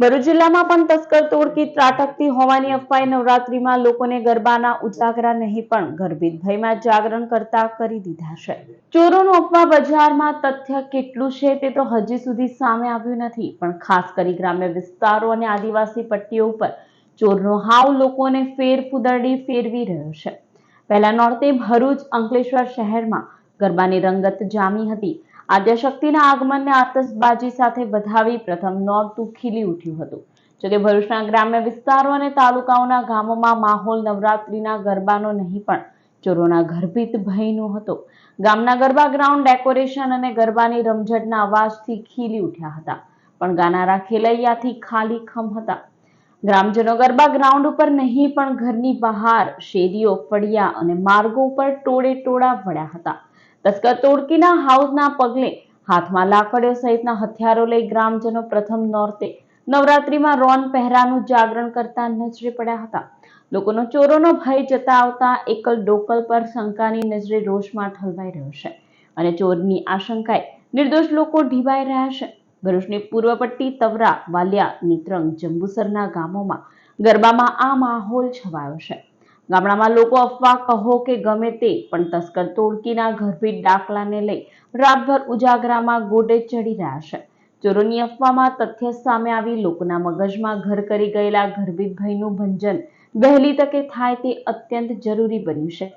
ભરૂચ જિલ્લામાં પણ તસ્કર તોડકી ત્રાટકતી હોવાની અફવાએ નવરાત્રીમાં લોકોને ગરબાના ઉજાગરા નહીં પણ ગર્ભિત ભયમાં જાગરણ કરતા કરી દીધા છે. ચોરોનું અફવા બજારમાં તથ્ય કેટલું છે તે તો હજી સુધી સામે આવ્યું નથી, પણ ખાસ કરી ગ્રામ્ય વિસ્તારો અને આદિવાસી પટ્ટીઓ ઉપર ચોરનો હાવ લોકોને ફેર ફુદરડી ફેરવી રહ્યો છે. પહેલા નોર્તે ભરૂચ અંકલેશ્વર શહેરમાં ગરબાની રંગત જામી હતી આદ્યશક્તિના આગમનને આતશબાજી સાથે વધાવી પ્રથમ નોરતું ખીલી ઉઠ્યું હતું. જોકે ભરૂચના ગ્રામ્ય વિસ્તારો અને તાલુકાઓના ગામોમાં માહોલ નવરાત્રીના ગરબાનો નહીં પણ ચોરોના ગર્ભિત ભયનો હતો. ગામના ગરબા ગ્રાઉન્ડ ડેકોરેશન અને ગરબાની રમઝટના અવાજથી ખીલી ઉઠ્યા હતા, પણ ગાનારા ખેલૈયાથી ખાલી ખમ હતા. ગ્રામજનો ગરબા ગ્રાઉન્ડ ઉપર નહીં પણ ઘરની બહાર શેરીઓ, ફળિયા અને માર્ગો ઉપર ટોળે ટોળા વળ્યા હતા. તસ્કર તોડકીના હાઉસના પગલે હાથમાં લાકડીઓ સહિતના હથિયારો લઈ ગ્રામજનો પ્રથમ નોરતે નવરાત્રીમાં રોન પહેરાનું જાગરણ કરતા નજરે પડ્યા હતા. લોકોનો ચોરોનો ભય જતા આવતા એકલ ડોકલ પર શંકાની નજરે રોષમાં ઠલવાઈ રહ્યો છે અને ચોરની આશંકાએ નિર્દોષ લોકો ઢીબાઈ રહ્યા છે. ભરૂચની પૂર્વ પટ્ટી તવરા, વાલિયા, નિત્રંગ, જંબુસરના ગામોમાં ગરબામાં આ માહોલ છવાયો છે. ગામડામાં લોકો અફવા કહો કે ગમે તે, પણ તસ્કર તોડકીના ગર્ભિત દાખલાને લઈ રાતભર ઉજાગરામાં ગોડે ચડી રહ્યા છે. ચોરોની અફવામાં તથ્ય સામે આવી લોકોના મગજમાં ઘર કરી ગયેલા ગર્ભિત ભયનું ભંજન વહેલી તકે થાય તે અત્યંત જરૂરી બન્યું છે.